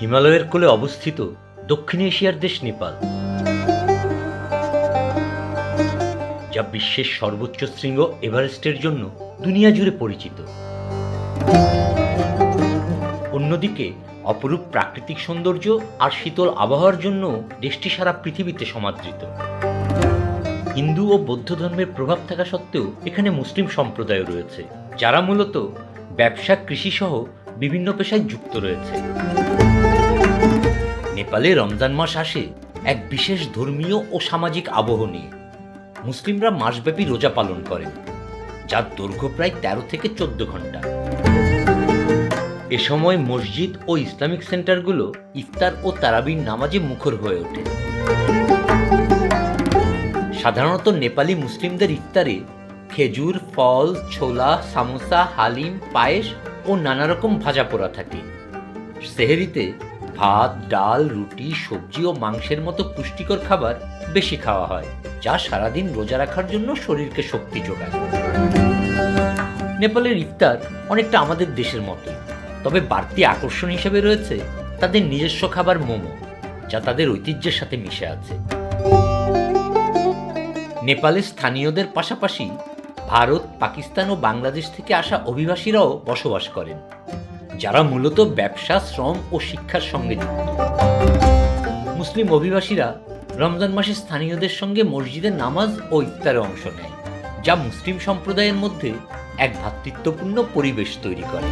হিমালয়ের কোলে অবস্থিত দক্ষিণ এশিয়ার দেশ নেপাল, যা বিশ্বের সর্বোচ্চ শৃঙ্গ এভারেস্টের জন্য দুনিয়া জুড়ে পরিচিত। অন্যদিকে, অপরূপ প্রাকৃতিক সৌন্দর্য আর শীতল আবহাওয়ার জন্য দেশটি সারা পৃথিবীতে সমাদৃত। হিন্দু ও বৌদ্ধ ধর্মের প্রভাব থাকা সত্ত্বেও এখানে মুসলিম সম্প্রদায় রয়েছে, যারা মূলত ব্যবসা কৃষি সহ বিভিন্ন পেশায় যুক্ত রয়েছে। নেপালে রমজান মাস আসে এক বিশেষ ধর্মীয় ও সামাজিক আবহ নিয়ে। মুসলিমরা মাসব্যাপী রোজা পালন করেন, যার দৈর্ঘ্য প্রায় তেরো থেকে চোদ্দ ঘণ্টা। এ সময় মসজিদ ও ইসলামিক সেন্টারগুলো ইফতার ও তারাবির নামাজে মুখর হয়ে ওঠে। সাধারণত নেপালি মুসলিমদের ইফতারে খেজুর, ফল, ছোলা, সামোসা, হালিম, পায়েস ও নানা রকম ভাজা পোড়া থাকে। সেহেরিতে ভাত, ডাল, রুটি, সবজি ও মাংসের মতো পুষ্টিকর খাবার বেশি খাওয়া হয়, যা সারাদিন রোজা রাখার জন্য শরীরকে শক্তি যোগায়। নেপালের ইফতার অনেকটা আমাদের দেশের মতো তবে বাড়তি আকর্ষণ হিসেবে রয়েছে তাদের নিজস্ব খাবার মোমো, যা তাদের ঐতিহ্যের সাথে মিশে আছে। নেপালের স্থানীয়দের পাশাপাশি ভারত, পাকিস্তান ও বাংলাদেশ থেকে আসা অভিবাসীরাও বসবাস করেন। যারা মূলত ব্যবসা, শ্রম ও শিক্ষার সঙ্গে যুক্ত। মুসলিম অভিবাসীরা রমজান মাসে স্থানীয়দের সঙ্গে মসজিদে নামাজ ও ইফতারে অংশ নেয়, যা মুসলিম সম্প্রদায়ের মধ্যে এক ভ্রাতৃত্বপূর্ণ পরিবেশ তৈরি করে।